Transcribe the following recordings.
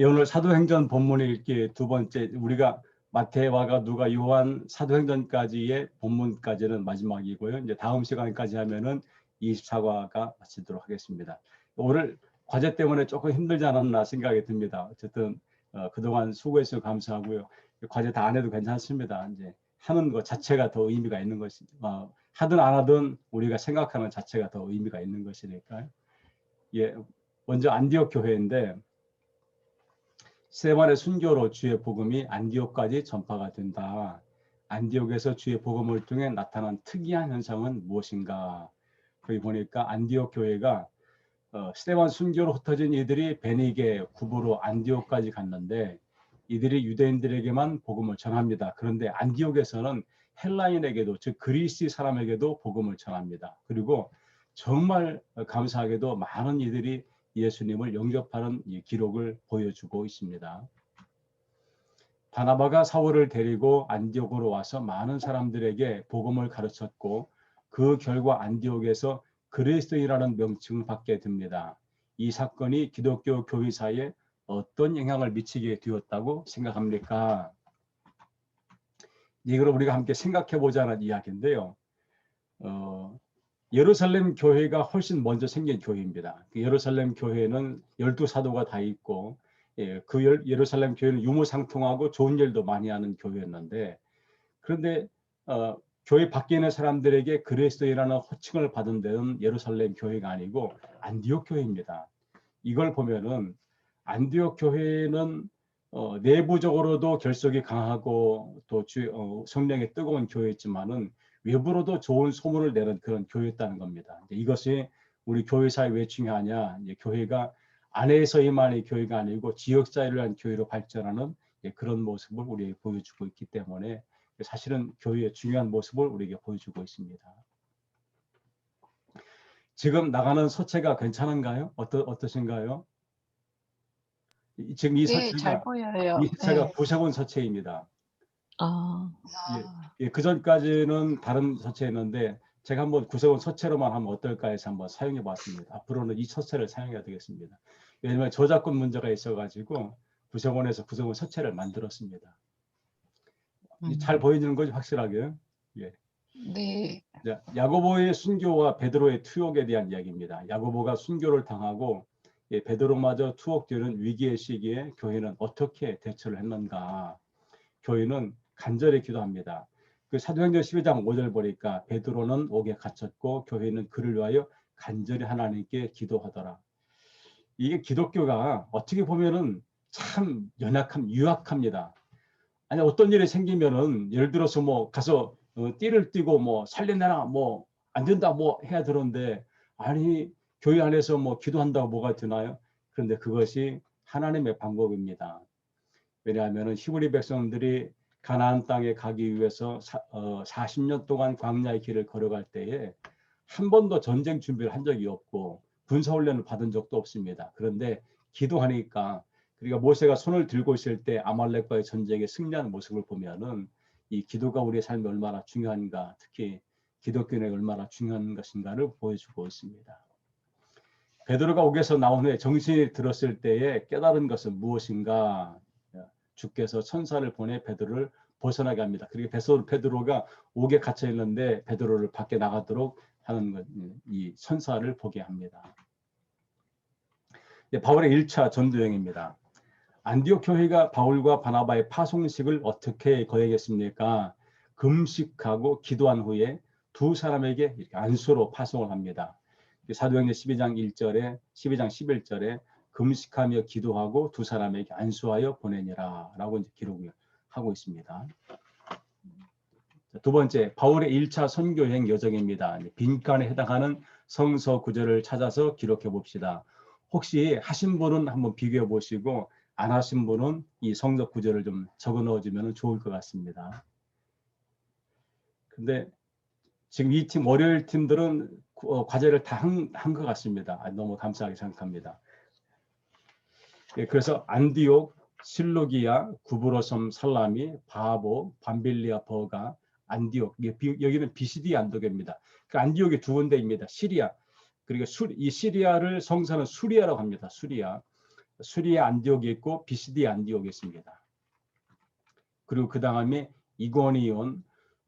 예, 오늘 사도행전 본문을 읽기 두 번째 우리가 마태와가 누가 요한 사도행전까지의 본문까지는 마지막이고요. 이제 다음 시간까지 하면은 24과가 마치도록 하겠습니다. 오늘 과제 때문에 조금 힘들지 않았나 생각이 듭니다. 어쨌든 어, 그동안 수고해주셔서 감사하고요. 과제 다 안 해도 괜찮습니다. 이제 하는 것 자체가 더 의미가 있는 것이 어, 하든 안 하든 우리가 생각하는 자체가 더 의미가 있는 것이니까요. 예, 먼저 안디옥 교회인데 세반의 순교로 주의 복음이 안디옥까지 전파가 된다. 안디옥에서 주의 복음을 통해 나타난 특이한 현상은 무엇인가? 거기 보니까 안디옥 교회가 어, 스테반 순교로 흩어진 이들이 베니게 구부로 안디옥까지 갔는데 이들이 유대인들에게만 복음을 전합니다. 그런데 안디옥에서는 헬라인에게도 즉 그리스 사람에게도 복음을 전합니다. 그리고 정말 감사하게도 많은 이들이 예수님을 영접하는 이 기록을 보여주고 있습니다. 바나바가 사울을 데리고 안디옥으로 와서 많은 사람들에게 복음을 가르쳤고 그 결과 안디옥에서 그리스도인이라는 명칭을 받게 됩니다. 이 사건이 기독교 교회사에 어떤 영향을 미치게 되었다고 생각합니까? 이걸 우리가 함께 생각해 보자는 이야기인데요. 어, 예루살렘 교회가 훨씬 먼저 생긴 교회입니다. 그 예루살렘 교회는 열두 사도가 다 있고 예, 그 열, 예루살렘 교회는 유무상통하고 좋은 일도 많이 하는 교회였는데 그런데 어, 교회 밖에 있는 사람들에게 그리스도인이라는 호칭을 받은 데는 예루살렘 교회가 아니고 안디옥 교회입니다. 이걸 보면은 안디옥 교회는 어, 내부적으로도 결속이 강하고 또 주, 어, 성령의 뜨거운 교회였지만은 외부로도 좋은 소문을 내는 그런 교회였다는 겁니다. 이것이 우리 교회사에 왜 중요하냐? 교회가 안에서의만의 교회가 아니고 지역 사회를 위한 교회로 발전하는 그런 모습을 우리에게 보여주고 있기 때문에 사실은 교회의 중요한 모습을 우리에게 보여주고 있습니다. 지금 나가는 서체가 괜찮은가요? 어떠, 어떠신가요? 지금 이 네, 서체가 잘 보여요. 이 서체가 네. 부세군 서체입니다. 아, 예, 그 전까지는 다른 서체였는데 제가 한번 구세군 서체로만 하면 어떨까 해서 한번 사용해 봤습니다. 앞으로는 이 서체를 사용해야 되겠습니다. 왜냐하면 저작권 문제가 있어가지고 구세군에서 구세군 서체를 만들었습니다. 음. 잘 보이는 거지 확실하게. 네. 자, 야고보의 순교와 베드로의 투옥에 대한 이야기입니다. 야고보가 순교를 당하고 예, 베드로마저 투옥되는 위기의 시기에 교회는 어떻게 대처를 했는가? 교회는 간절히 기도합니다. 그 사도행전 12장 5절 보니까 베드로는 옥에 갇혔고 교회는 그를 위하여 간절히 하나님께 기도하더라. 이게 기독교가 어떻게 보면은 참 연약함, 유약합니다. 아니 어떤 일이 생기면은 예를 들어서 뭐 가서 어, 띠를 띠고 뭐 살려내라 뭐 안 된다 뭐 해야 되는데 아니 교회 안에서 뭐 기도한다고 뭐가 되나요? 그런데 그것이 하나님의 방법입니다. 왜냐하면 히브리 백성들이 가나안 땅에 가기 위해서 사, 어, 40년 동안 광야의 길을 걸어갈 때에 한 번도 전쟁 준비를 한 적이 없고 군사 훈련을 받은 적도 없습니다. 그런데 기도하니까 그러니까 모세가 손을 들고 있을 때 아말렉과의 전쟁에 승리하는 모습을 보면은 이 기도가 우리의 삶에 얼마나 중요한가, 특히 기독교에 얼마나 중요한 것인가를 보여주고 있습니다. 베드로가 옥에서 나온 후에 정신이 들었을 때에 깨달은 것은 무엇인가? 주께서 천사를 보내 베드로를 벗어나게 합니다. 그리고 베드로, 베드로가 옥에 갇혀 있는데 베드로를 밖에 나가도록 하는 것, 이 천사를 보게 합니다. 네, 바울의 1차 전도 여행입니다. 안디옥 교회가 바울과 바나바의 파송식을 어떻게 거행했습니까? 금식하고 기도한 후에 두 사람에게 이렇게 안수로 파송을 합니다. 사도행전 12장 1절에 12장 11절에 금식하며 기도하고 두 사람에게 안수하여 보내니라 라고 이제 기록을 하고 있습니다. 두 번째 바울의 1차 선교행 여정입니다. 빈칸에 해당하는 성서 구절을 찾아서 기록해 봅시다. 혹시 하신 분은 한번 비교해 보시고 안 하신 분은 이 성적 구절을 좀 적어 넣어주면 좋을 것 같습니다. 근데 지금 이 팀 월요일 팀들은 어, 과제를 다 한 것 같습니다. 아, 너무 감사하게 생각합니다. 예, 그래서 안디옥, 실로기아, 구브로섬, 살라미, 바보, 밤빌리아, 버가, 안디옥 여기는 비시디 안도교입니다. 그 안디옥이 두 군데입니다. 시리아 그리고 수, 이 시리아를 성사는 수리아라고 합니다. 수리아 수리의 안디옥이 있고 비시디 안디옥이 있습니다. 그리고 그 다음에 이고니온,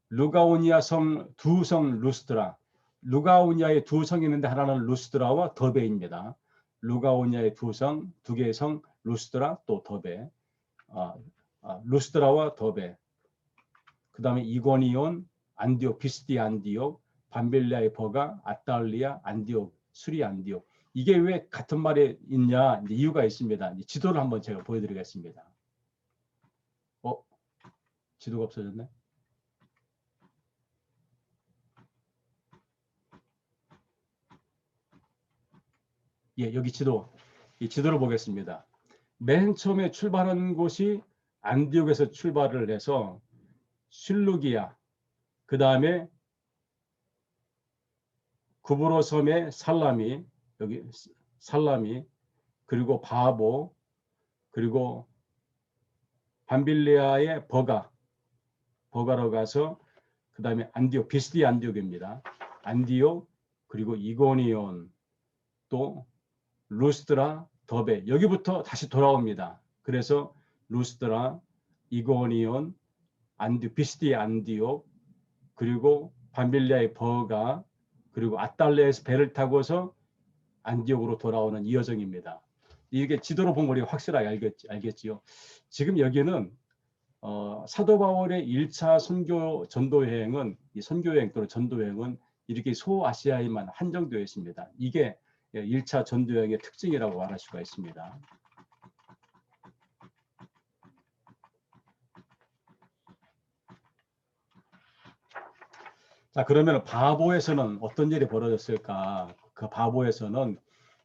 루가오니아 성 두 성 루스드라. 루가오니아의 두 성이 있는데 하나는 루스드라와 더베입니다. 루가오니아의 두 성, 두 개의 성 루스드라 또 더베. 아, 아, 루스드라와 더베. 그 다음에 이고니온, 안디옥, 비스디 안디옥, 밤빌리아의 버가, 아탈리아, 안디옥, 수리 안디옥. 이게 왜 같은 말에 있냐 이제 이유가 있습니다. 이제 지도를 한번 제가 보여드리겠습니다. 어, 지도가 없어졌네. 예, 여기 지도. 이 지도를 보겠습니다. 맨 처음에 출발한 곳이 안디옥에서 출발을 해서 실루기아, 그 다음에 구브로 섬의 살라미, 여기 살라미, 그리고 바보, 그리고 밤빌리아의 버가, 버가로 가서 그 다음에 안디옥, 비스디 안디옥입니다. 안디옥, 그리고 이고니온, 또 루스드라, 더베 여기부터 다시 돌아옵니다. 그래서 루스드라, 이고니온, 안디 비스디 안디옥, 그리고 밤빌리아의 버가, 그리고 아달레에서 배를 타고서 안디옥으로 돌아오는 이 여정입니다. 이게 지도로 보면 우리가 확실하게 알겠지, 알겠지요. 지금 여기는 어, 사도 바울의 1차 선교 전도 여행은 이 선교 여행 또는 전도 여행은 이렇게 소아시아에만 한정되어 있습니다. 이게 1차 전도 여행의 특징이라고 말할 수가 있습니다. 자 그러면 바보에서는 어떤 일이 벌어졌을까? 그 바보에서는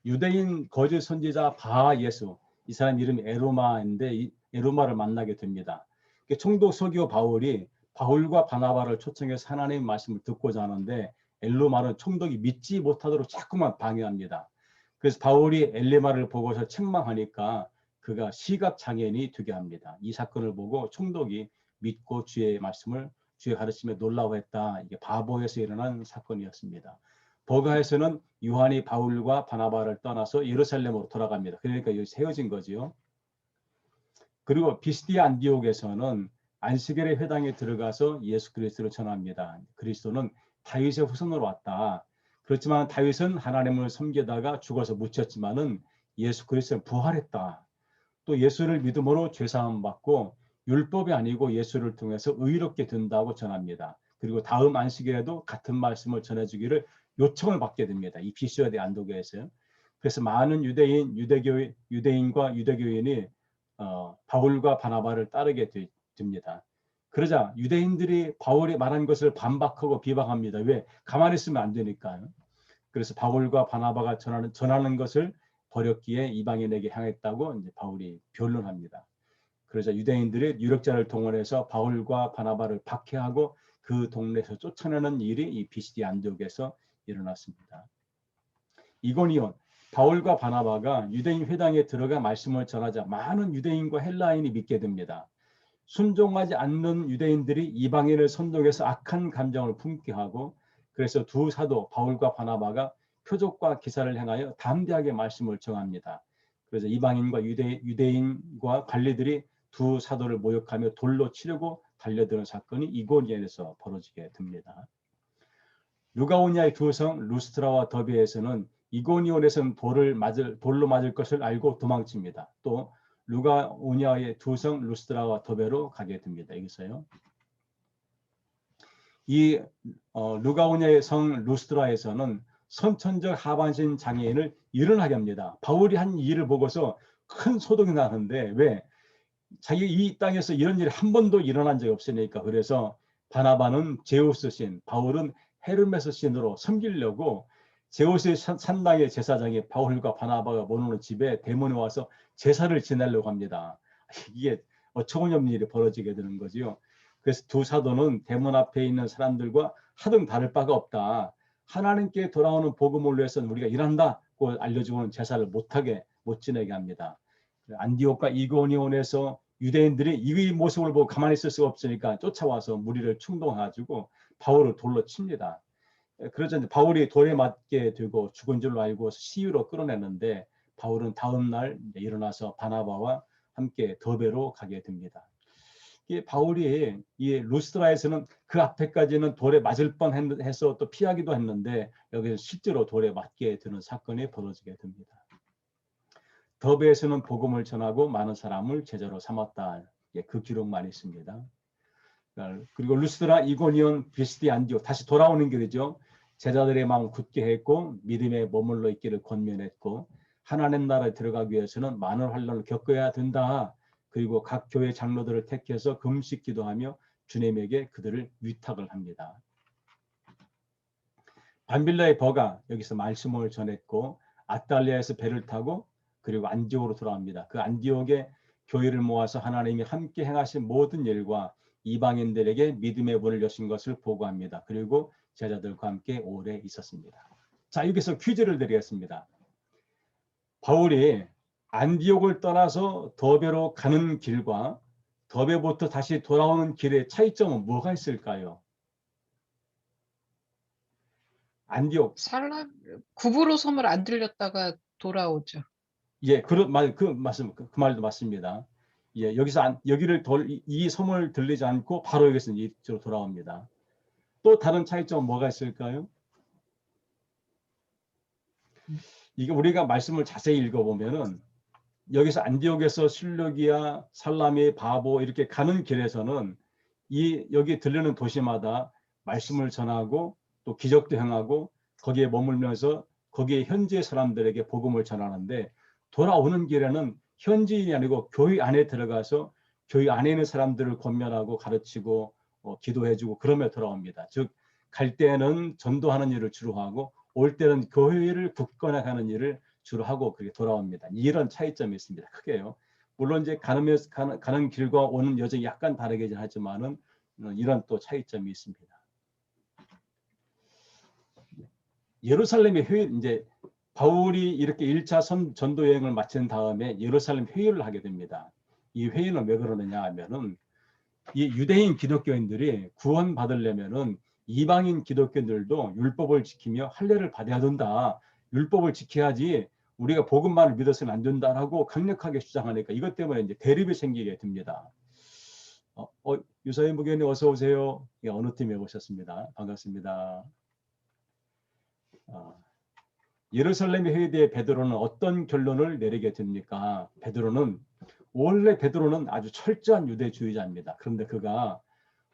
유대인 거짓 선지자 바 예수 이 사람 이름이 에로마인데 이 에로마를 만나게 됩니다. 총독 서기오 바울이 바울과 바나바를 초청해서 하나님의 말씀을 듣고자 하는데 엘로마는 총독이 믿지 못하도록 자꾸만 방해합니다. 그래서 바울이 엘레마를 보고서 책망하니까 그가 시각 장애인이 되게 합니다. 이 사건을 보고 총독이 믿고 주의 말씀을 주의 가르침에 놀라워했다. 이게 바보에서 일어난 사건이었습니다. 버가에서는 요한이 바울과 바나바를 떠나서 예루살렘으로 돌아갑니다. 그러니까 여기 세워진 거지요. 그리고 비스디아 안디옥에서는 안식일의 회당에 들어가서 예수 그리스도를 전합니다. 그리스도는 다윗의 후손으로 왔다. 그렇지만 다윗은 하나님을 섬기다가 죽어서 묻혔지만은 예수 그리스도는 부활했다. 또 예수를 믿음으로 죄 사함 받고 율법이 아니고 예수를 통해서 의롭게 된다고 전합니다. 그리고 다음 안식일에도 같은 말씀을 전해주기를 요청을 받게 됩니다. 이 비시오대 안도교에서요. 그래서 많은 유대인, 유대교, 유대인과 유대교인이 어, 바울과 바나바를 따르게 되, 됩니다. 그러자 유대인들이 바울이 말한 것을 반박하고 비방합니다. 왜? 가만히 있으면 안 되니까요. 그래서 바울과 바나바가 전하는, 전하는 것을 버렸기에 이방인에게 향했다고 이제 바울이 변론합니다. 그러자 유대인들이 유력자를 동원해서 바울과 바나바를 박해하고 그 동네에서 쫓아내는 일이 이 비시디 안디옥에서 일어났습니다. 이고니온 바울과 바나바가 유대인 회당에 들어가 말씀을 전하자 많은 유대인과 헬라인이 믿게 됩니다. 순종하지 않는 유대인들이 이방인을 선동해서 악한 감정을 품게 하고 그래서 두 사도 바울과 바나바가 표적과 기사를 행하여 담대하게 말씀을 정합니다. 그래서 이방인과 유대, 유대인과 관리들이 두 사도를 모욕하며 돌로 치려고 달려드는 사건이 이고니아에서 벌어지게 됩니다. 루가오니아의 두 성 루스트라와 더비에서는 이고니온에서는 돌을 맞을 돌로 맞을 것을 알고 도망칩니다. 또 루가오니아의 두 성 루스트라와 더베로 가게 됩니다. 여기서요. 이 어, 루가오니아의 성 루스트라에서는 선천적 하반신 장애인을 일어나게 합니다. 바울이 한 일을 보고서 큰 소동이 나는데 왜? 자기 이 땅에서 이런 일이 한 번도 일어난 적이 없으니까 그래서 바나바는 제우스 신, 바울은 헤르메스 신으로 섬기려고 제우스의 산당의 제사장이 바울과 바나바가 머무는 집에 대문에 와서 제사를 지내려고 합니다. 이게 어처구니없는 일이 벌어지게 되는 거지요. 그래서 두 사도는 대문 앞에 있는 사람들과 하등 다를 바가 없다. 하나님께 돌아오는 복음을 위해서는 우리가 일한다고 알려주고는 제사를 못하게 못 지내게 합니다. 안디옥과 이고니온에서 유대인들이 이 모습을 보고 가만히 있을 수가 없으니까 쫓아와서 무리를 충동해가지고 바울을 돌로 칩니다. 그러자 바울이 돌에 맞게 되고 죽은 줄로 알고 시위로 끌어내는데 바울은 다음 날 이제 일어나서 바나바와 함께 더베로 가게 됩니다. 이 바울이 이 루스트라에서는 그 앞에까지는 돌에 맞을 뻔해서 또 피하기도 했는데 여기서 실제로 돌에 맞게 되는 사건이 벌어지게 됩니다. 더베에서는 복음을 전하고 많은 사람을 제자로 삼았다. 예, 그 기록만 있습니다. 그리고 루스드라, 이고니온, 비스디, 안디오 다시 돌아오는 길이죠. 제자들의 마음 굳게 했고 믿음에 머물러 있기를 권면했고 하나님 나라에 들어가기 위해서는 많은 환란을 겪어야 된다. 그리고 각 교회 장로들을 택해서 금식 기도하며 주님에게 그들을 위탁을 합니다. 반빌라의 버가 여기서 말씀을 전했고 아달리아에서 배를 타고 그리고 안디옥으로 돌아옵니다. 그 안디옥에 교회를 모아서 하나님이 함께 행하신 모든 일과 이방인들에게 믿음의 문을 여신 것을 보고합니다. 그리고 제자들과 함께 오래 있었습니다. 자 여기서 퀴즈를 드리겠습니다. 바울이 안디옥을 떠나서 더베로 가는 길과 더베부터 다시 돌아오는 길의 차이점은 뭐가 있을까요? 안디옥 살라 구부로 섬을 안 들렸다가 돌아오죠. 예, 그런 말그 말씀 그, 그 말도 맞습니다. 예, 여기서 안, 여기를 돌, 이, 이 섬을 들리지 않고 바로 여기서 이쪽으로 돌아옵니다. 또 다른 차이점은 뭐가 있을까요? 이게 우리가 말씀을 자세히 읽어보면은 여기서 안디옥에서 실루기아, 살라미, 바보 이렇게 가는 길에서는 이 여기 들리는 도시마다 말씀을 전하고 또 기적도 행하고 거기에 머물면서 거기에 현지의 사람들에게 복음을 전하는데 돌아오는 길에는 현지인이 아니고 교회 안에 들어가서 교회 안에 있는 사람들을 권면하고 가르치고 어, 기도해주고 그러며 돌아옵니다. 즉 갈 때는 전도하는 일을 주로 하고 올 때는 교회를 굳건하게 하는 일을 주로 하고 그렇게 돌아옵니다. 이런 차이점이 있습니다. 크게요. 물론 이제 가는, 가는, 가는 길과 오는 여정이 약간 다르긴 하지만은 어, 이런 또 차이점이 있습니다. 예루살렘의 회의 이제 바울이 이렇게 1차 선, 전도 여행을 마친 다음에 예루살렘 회의를 하게 됩니다. 이 회의는 왜 그러느냐 하면은 이 유대인 기독교인들이 구원 받으려면은 이방인 기독교인들도 율법을 지키며 할례를 받아야 된다. 율법을 지켜야지 우리가 복음만을 믿어서는 안 된다라고 강력하게 주장하니까 이것 때문에 이제 대립이 생기게 됩니다. 어, 어 유사인 부교님 어서 오세요. 예, 어느 팀에 오셨습니다. 반갑습니다. 어, 예루살렘의 회의대에 베드로는 어떤 결론을 내리게 됩니까? 베드로는 원래 베드로는 아주 철저한 유대주의자입니다. 그런데 그가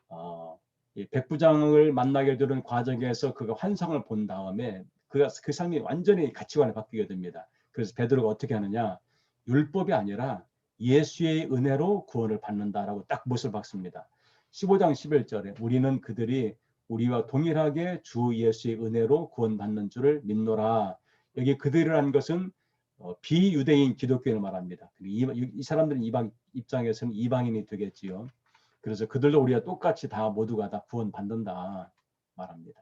어, 이 백부장을 만나게 되는 과정에서 그가 환상을 본 다음에 그가 그 삶이 완전히 가치관이 바뀌게 됩니다. 그래서 베드로가 어떻게 하느냐? 율법이 아니라 예수의 은혜로 구원을 받는다라고 딱 못을 박습니다. 15장 11절에 우리는 그들이 우리와 동일하게 주 예수의 은혜로 구원받는 줄을 믿노라. 여기 그들이라는 것은 어, 비유대인 기독교인을 말합니다. 이, 이 사람들은 이방 입장에서는 이방인이 되겠지요. 그래서 그들도 우리가 똑같이 다 모두가 다 구원 받는다 말합니다.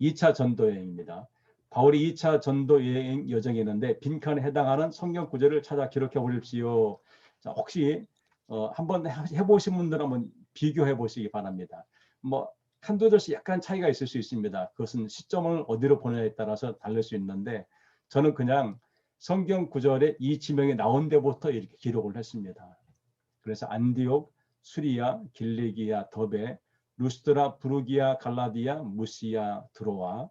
2차 전도 여행입니다. 바울이 2차 전도 여행 여정이 있는데 빈칸에 해당하는 성경 구절을 찾아 기록해 보십시오. 자, 혹시 어, 한번 해보신 분들 한번 비교해 보시기 바랍니다. 뭐 한두 절씩 약간 차이가 있을 수 있습니다. 그것은 시점을 어디로 보느냐에 따라서 다를 수 있는데 저는 그냥 성경 구절에 이 지명이 나온 데부터 이렇게 기록을 했습니다. 그래서 안디옥, 수리아, 길리기아, 더베, 루스드라, 부르기아, 갈라디아, 무시아, 드로아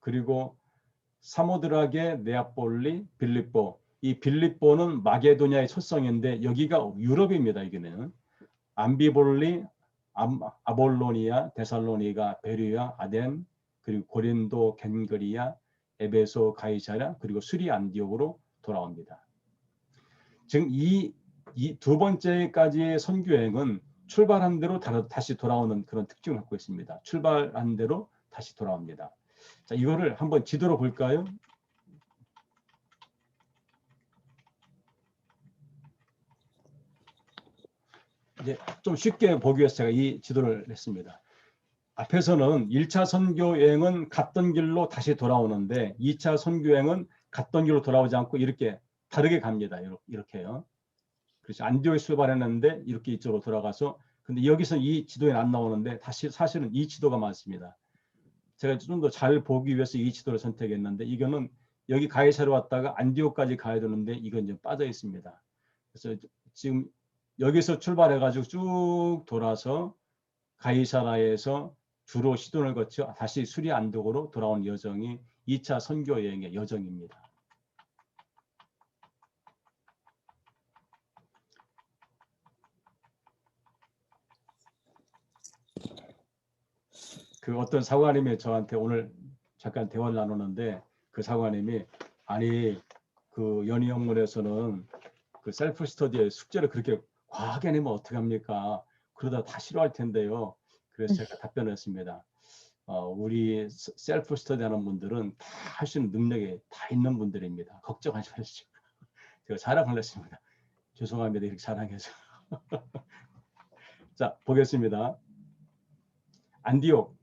그리고 사모드라게, 네아폴리, 빌립보. 이 빌립보는 마게도냐의 첫성인데 여기가 유럽입니다. 이게는 암비볼리, 아볼로니아, 데살로니가, 베르야, 아덴, 그리고 고린도, 겐거리아, 에베소, 가이사랴, 그리고 수리 안디옥으로 돌아옵니다. 지금 이 두 번째까지의 선교 여행은 출발한 대로 다시 돌아오는 그런 특징을 갖고 있습니다. 출발한 대로 다시 돌아옵니다. 자, 이거를 한번 지도로 볼까요? 이제 좀 쉽게 보기 위해서 제가 이 지도를 했습니다. 앞에서는 1차 선교 여행은 갔던 길로 다시 돌아오는데 2차 선교 여행은 갔던 길로 돌아오지 않고 이렇게 다르게 갑니다. 이렇게요. 그래서 안디옥에 출발했는데 이렇게 이쪽으로 돌아가서 근데 여기서 이 지도에 안 나오는데 다시 사실은 이 지도가 맞습니다. 제가 좀 더 잘 보기 위해서 이 지도를 선택했는데 이거는 여기 가이사로 왔다가 안디옥까지 가야 되는데 이건 이제 빠져 있습니다. 그래서 지금 여기서 출발해 가지고 쭉 돌아서 가이사라에서 주로 시돈을 거쳐 다시 수리 안독으로 돌아온 여정이 2차 선교 여행의 여정입니다. 그 어떤 사관님이 저한테 오늘 잠깐 대화를 나누는데 그 사관님이 아니 그 연희영문에서는 그 셀프 스터디에 숙제를 그렇게 과하게 내면 어떡합니까? 그러다 다 싫어할 텐데요. 그래서 제가 답변했습니다. 어, 우리 스- 셀프 스터디 하는 분들은 다 할 수 있는 능력이 다 있는 분들입니다. 걱정하지 마시죠. 제가 자랑을 했습니다. 죄송합니다. 이렇게 자랑해서. 자, 보겠습니다. 안디옥.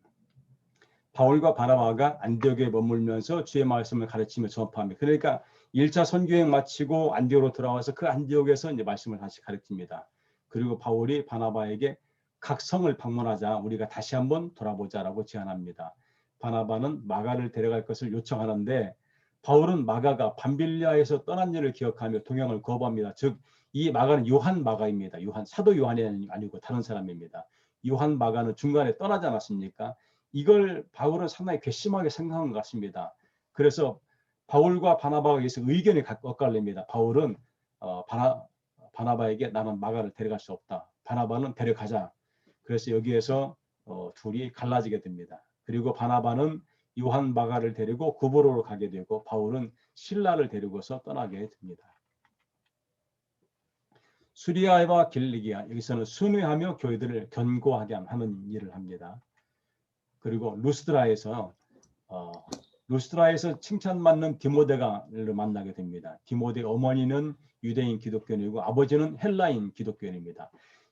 바울과 바나바가 안디옥에 머물면서 주의 말씀을 가르치며 전파합니다. 그러니까 1차 선교행 마치고 안디옥으로 돌아와서 그 안디옥에서 이제 말씀을 다시 가르칩니다. 그리고 바울이 바나바에게 각 성을 방문하자 우리가 다시 한번 돌아보자라고 제안합니다. 바나바는 마가를 데려갈 것을 요청하는데 바울은 마가가 밤빌리아에서 떠난 일을 기억하며 동행을 거부합니다. 즉 이 마가는 요한 마가입니다. 요한 사도 요한이 아니고 다른 사람입니다. 요한 마가는 중간에 떠나지 않았습니까? 이걸 바울은 상당히 괘씸하게 생각한 것 같습니다. 그래서 바울과 바나바가 여기서 의견이 각- 엇갈립니다. 바울은 어, 바나, 바나바에게 나는 마가를 데려갈 수 없다. 바나바는 데려가자. 그래서 여기에서 어, 둘이 갈라지게 됩니다. 그리고 바나바는 요한 마가를 데리고 구보로로 가게 되고 바울은 신라를 데리고서 떠나게 됩니다. 수리아와 길리기아 여기서는 순회하며 교회들을 견고하게 하는 일을 합니다. 그리고 루스드라에서 어, 루스드라에서 칭찬받는 디모데가를 만나게 됩니다. 디모데 어머니는 유대인 기독교인이고 아버지는 헬라인 기독교인입니다.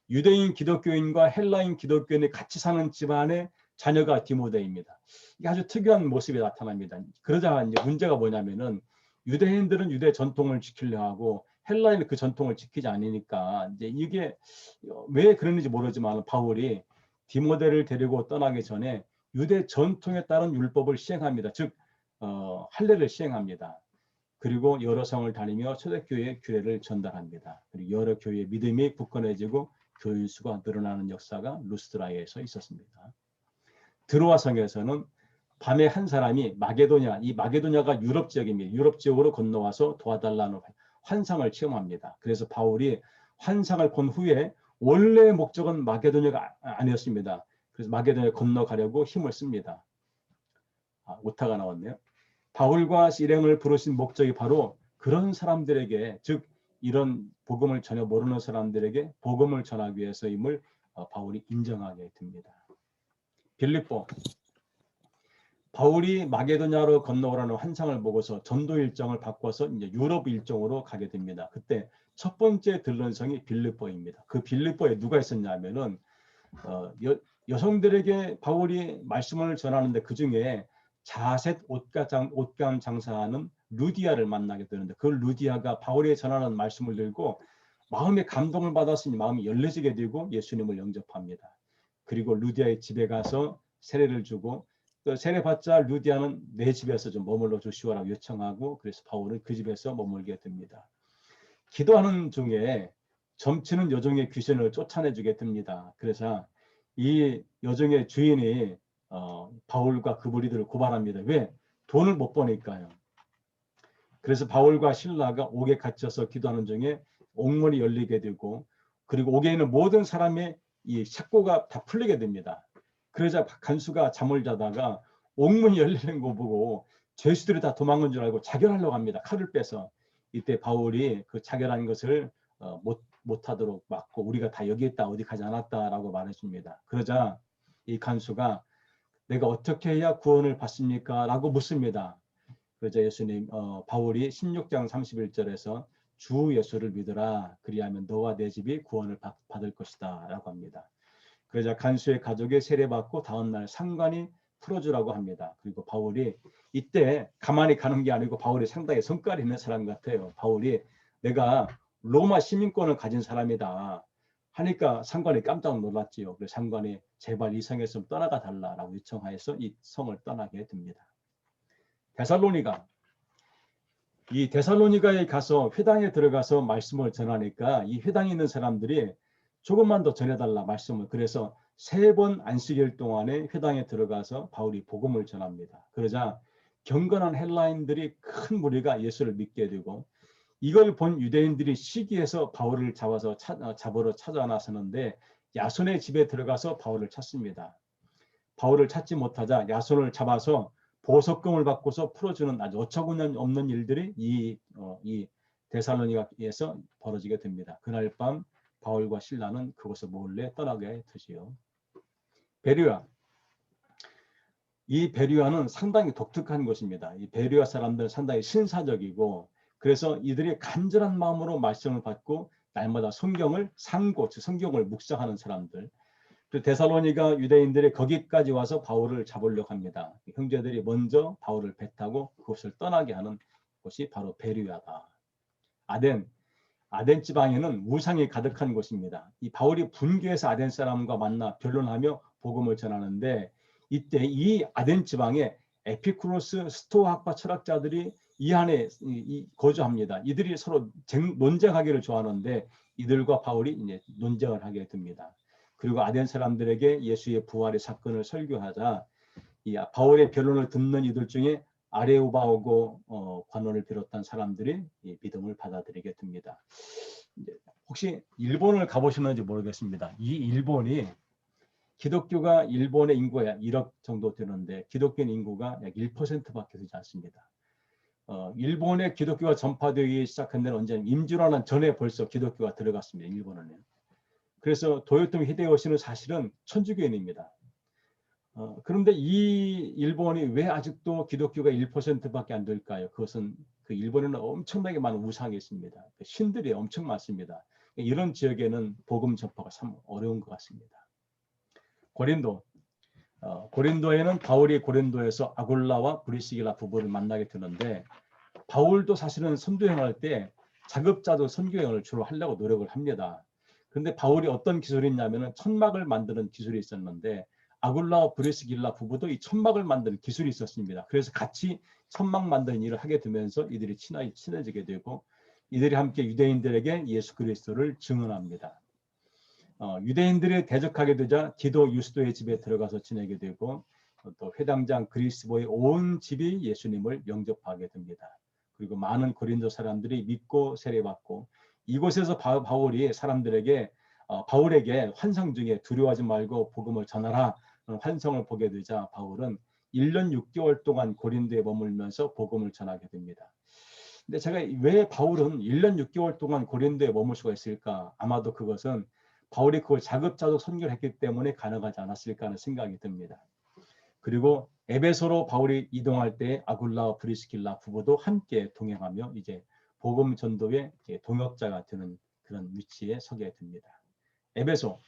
유대인 기독교인과 헬라인 기독교인이 같이 사는 집안의 자녀가 디모데입니다. 이게 아주 특이한 모습이 나타납니다. 그러자 이제 문제가 뭐냐면은 유대인들은 유대 전통을 지키려 하고 헬라인은 그 전통을 지키지 않으니까 이제 이게 왜 그러는지 모르지만 바울이 디모데를 데리고 떠나기 전에 유대 전통에 따른 율법을 시행합니다. 즉 어, 할례를 시행합니다. 그리고 여러 성을 다니며 초대교회의 규례를 전달합니다. 그리고 여러 교회의 믿음이 굳건해지고 교인 수가 늘어나는 역사가 루스드라에서 있었습니다. 드로아 성에서는 밤에 한 사람이 마게도냐, 이 마게도냐가 유럽 지역입니다. 유럽 지역으로 건너와서 도와달라는 환상을 체험합니다. 그래서 바울이 환상을 본 후에 원래 목적은 마게도냐가 아- 아니었습니다. 그래서 마게도냐 건너가려고 힘을 씁니다. 아, 오타가 나왔네요. 바울과 일행을 부르신 목적이 바로 그런 사람들에게 즉 이런 복음을 전혀 모르는 사람들에게 복음을 전하기 위해서임을 어, 바울이 인정하게 됩니다. 빌립보 바울이 마게도냐로 건너오라는 환상을 보고서 전도 일정을 바꿔서 이제 유럽 일정으로 가게 됩니다. 그때 첫 번째 들른 성이 빌립보입니다. 그 빌립보에 누가 있었냐면은 어, 여, 여성들에게 바울이 말씀을 전하는데 그 중에 자셋 옷감, 옷감 장사하는 루디아를 만나게 되는데 그 루디아가 바울이 전하는 말씀을 들고 마음의 감동을 받았으니 마음이 열려지게 되고 예수님을 영접합니다. 그리고 루디아의 집에 가서 세례를 주고 또 세례 받자 루디아는 내 집에서 좀 머물러 주시오라고 요청하고 그래서 바울은 그 집에서 머물게 됩니다. 기도하는 중에 점치는 여종의 귀신을 쫓아내 주게 됩니다. 그래서 이 여종의 주인이 어, 바울과 그 무리들을 고발합니다. 왜? 돈을 못 버니까요. 그래서 바울과 신라가 옥에 갇혀서 기도하는 중에 옥문이 열리게 되고 그리고 옥에 있는 모든 사람의 이 책고가 다 풀리게 됩니다. 그러자 간수가 잠을 자다가 옥문이 열리는 거 보고 죄수들이 다 도망간 줄 알고 자결하려고 합니다. 칼을 빼서 이때 바울이 그 자결한 것을 어, 못 못하도록 막고 우리가 다 여기 있다 어디 가지 않았다라고 말해줍니다. 그러자 이 간수가 내가 어떻게 해야 구원을 받습니까? 라고 묻습니다. 그러자 예수님 어, 바울이 16장 31절에서 주 예수를 믿으라 그리하면 너와 내 집이 구원을 받, 받을 것이다 라고 합니다. 그러자 간수의 가족이 세례받고 다음날 상관이 풀어주라고 합니다. 그리고 바울이 이때 가만히 가는 게 아니고 바울이 상당히 성깔이 있는 사람 같아요. 바울이 내가 로마 시민권을 가진 사람이다. 하니까 상관이 깜짝 놀랐지요. 그래서 상관이 제발 이 성에서 떠나가 달라라고 요청하여서 이 성을 떠나게 됩니다. 데살로니가 이 데살로니가에 가서 회당에 들어가서 말씀을 전하니까 이 회당에 있는 사람들이 조금만 더 전해달라 말씀을 그래서 세 번 안식일 동안에 회당에 들어가서 바울이 복음을 전합니다. 그러자 경건한 헬라인들이 큰 무리가 예수를 믿게 되고 이걸 본 유대인들이 시기해서 바울을 잡아서 차, 어, 잡으러 찾아 나서는데 야손의 집에 들어가서 바울을 찾습니다. 바울을 찾지 못하자 야손을 잡아서 보석금을 받고서 풀어주는 아주 어처구니 없는 일들이 이, 어, 이 데살로니가에서 벌어지게 됩니다. 그날 밤 바울과 신라는 그곳을 몰래 떠나게 되지요. 베르아 이 베르아는 상당히 독특한 곳입니다. 이 베르아 사람들은 상당히 신사적이고 그래서 이들이 간절한 마음으로 말씀을 받고 날마다 성경을 상고 즉 성경을 묵상하는 사람들 그 데살로니가 유대인들이 거기까지 와서 바울을 잡으려고 합니다. 형제들이 먼저 바울을 배 타고 그곳을 떠나게 하는 곳이 바로 베르야다. 아덴 아덴 지방에는 우상이 가득한 곳입니다. 이 바울이 분교에서 아덴 사람과 만나 변론하며 복음을 전하는데 이때 이 아덴 지방에 에피쿠로스 스토아 학파 철학자들이 이 안에 거주합니다. 이들이 서로 쟁- 논쟁하기를 좋아하는데 이들과 바울이 이제 논쟁을 하게 됩니다. 그리고 아덴 사람들에게 예수의 부활의 사건을 설교하자 이 바울의 변론을 듣는 이들 중에 아레오바오고 어, 관원을 비롯한 사람들이 이 믿음을 받아들이게 됩니다. 혹시 일본을 가보셨는지 모르겠습니다. 이 일본이 기독교가 일본의 인구가 약 1억 정도 되는데 기독교 인구가 약 1%밖에 되지 않습니다. 어, 일본의 기독교가 전파되기 시작한 데는 언제 임진왜란 전에 벌써 기독교가 들어갔습니다. 일본은. 그래서 도요토미 히데요시는 사실은 천주교인입니다. 어, 그런데 이 일본이 왜 아직도 기독교가 1%밖에 안 될까요? 그것은 그 일본에는 엄청나게 많은 우상이 있습니다. 그 신들이 엄청 많습니다. 이런 지역에는 복음 전파가 참 어려운 것 같습니다. 고린도 어, 고린도에는 바울이 고린도에서 아굴라와 브리시길라 부부를 만나게 되는데 바울도 사실은 선교행할 때 자급자족 선교행을 주로 하려고 노력을 합니다. 그런데 바울이 어떤 기술이 있냐면은 천막을 만드는 기술이 있었는데 아굴라와 브리스길라 부부도 이 천막을 만드는 기술이 있었습니다. 그래서 같이 천막 만드는 일을 하게 되면서 이들이 친하, 친해지게 되고 이들이 함께 유대인들에게 예수 그리스도를 증언합니다. 어, 유대인들이 대적하게 되자 디도 유스도의 집에 들어가서 지내게 되고 어, 또 회당장 그리스보의 온 집이 예수님을 영접하게 됩니다. 그리고 많은 고린도 사람들이 믿고 세례받고 이곳에서 바, 바울이 사람들에게 어, 바울에게 환상 중에 두려워하지 말고 복음을 전하라 환상을 보게 되자 바울은 1년 6개월 동안 고린도에 머물면서 복음을 전하게 됩니다. 근데 제가 왜 바울은 1년 6개월 동안 고린도에 머물 수가 있을까? 아마도 그것은 바울이 그걸 자급자족 선교를 했기 때문에 가능하지 않았을까 하는 생각이 듭니다. 그리고 에베소로 바울이 이동할 때 아굴라와 브리스킬라 부부도 함께 동행하며 이제 복음 전도의 동역자가 되는 그런 위치에 서게 됩니다. 에베소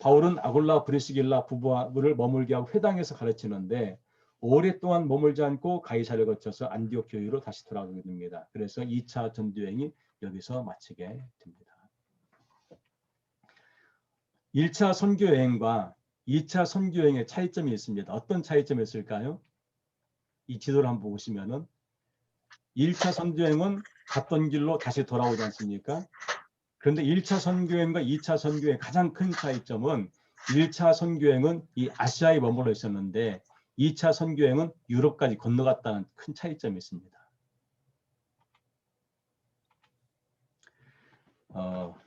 바울은 아굴라 브리스길라 부부를 머물게 하고 회당에서 가르치는데 오랫동안 머물지 않고 가이사를 거쳐서 안디옥 교회로 다시 돌아가게 됩니다. 그래서 2차 전도행이 여기서 마치게 됩니다. 1차 선교 여행과 2차 선교 여행의 차이점이 있습니다. 어떤 차이점이 있을까요? 이 지도를 한번 보시면은 1차 선교 여행은 갔던 길로 다시 돌아오지 않습니까? 그런데 1차 선교 여행과 2차 선교 여행 가장 큰 차이점은 1차 선교 여행은 이 아시아에 머물러 있었는데 2차 선교 여행은 유럽까지 건너갔다는 큰 차이점이 있습니다. 어,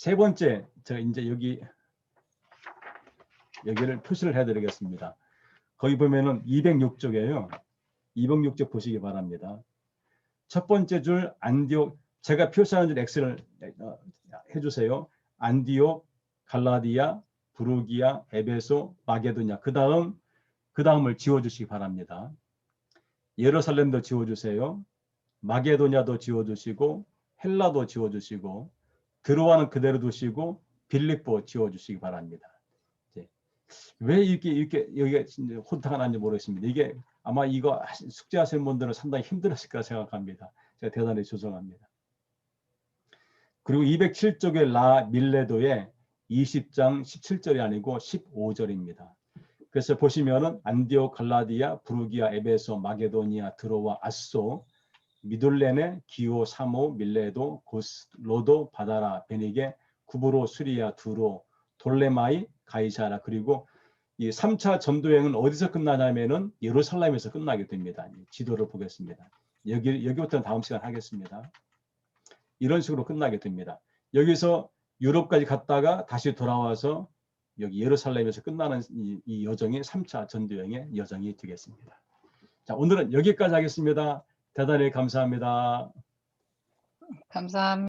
세 번째, 제가 이제 여기 여기를 표시를 해드리겠습니다. 거기 보면은 206쪽이에요. 206쪽 보시기 바랍니다. 첫 번째 줄 안디옥, 제가 표시하는 줄 X를 어, 해주세요. 안디옥, 갈라디아, 부르기아, 에베소, 마게도냐. 그 다음 그 다음을 지워주시기 바랍니다. 예루살렘도 지워주세요. 마게도냐도 지워주시고 헬라도 지워주시고 드로아는 그대로 두시고 빌립보 지워주시기 바랍니다. 왜 이렇게 이렇게 여기가 혼탁가 난지 모르겠습니다. 이게 아마 이거 숙제하시는 분들은 상당히 힘들었을 거라 생각합니다. 제가 대단히 죄송합니다. 그리고 207쪽의 라 밀레도에 20장 17절이 아니고 15절입니다. 그래서 보시면은 안디오, 갈라디아, 부르기아, 에베소, 마게도니아, 드로와 아소, 미둘레네, 기오, 사모, 밀레도, 고스, 로도, 바다라, 베니게, 구브로, 수리아, 두로, 돌레마이, 가이사라 그리고 이 3차 전도 여행은 어디서 끝나냐면은 예루살렘에서 끝나게 됩니다. 이 지도를 보겠습니다. 여기 여기부터는 다음 시간 하겠습니다. 이런 식으로 끝나게 됩니다. 여기서 유럽까지 갔다가 다시 돌아와서 여기 예루살렘에서 끝나는 이, 이 여정이 3차 전도 여행의 여정이 되겠습니다. 자, 오늘은 여기까지 하겠습니다. 대단히 감사합니다. 감사합니다.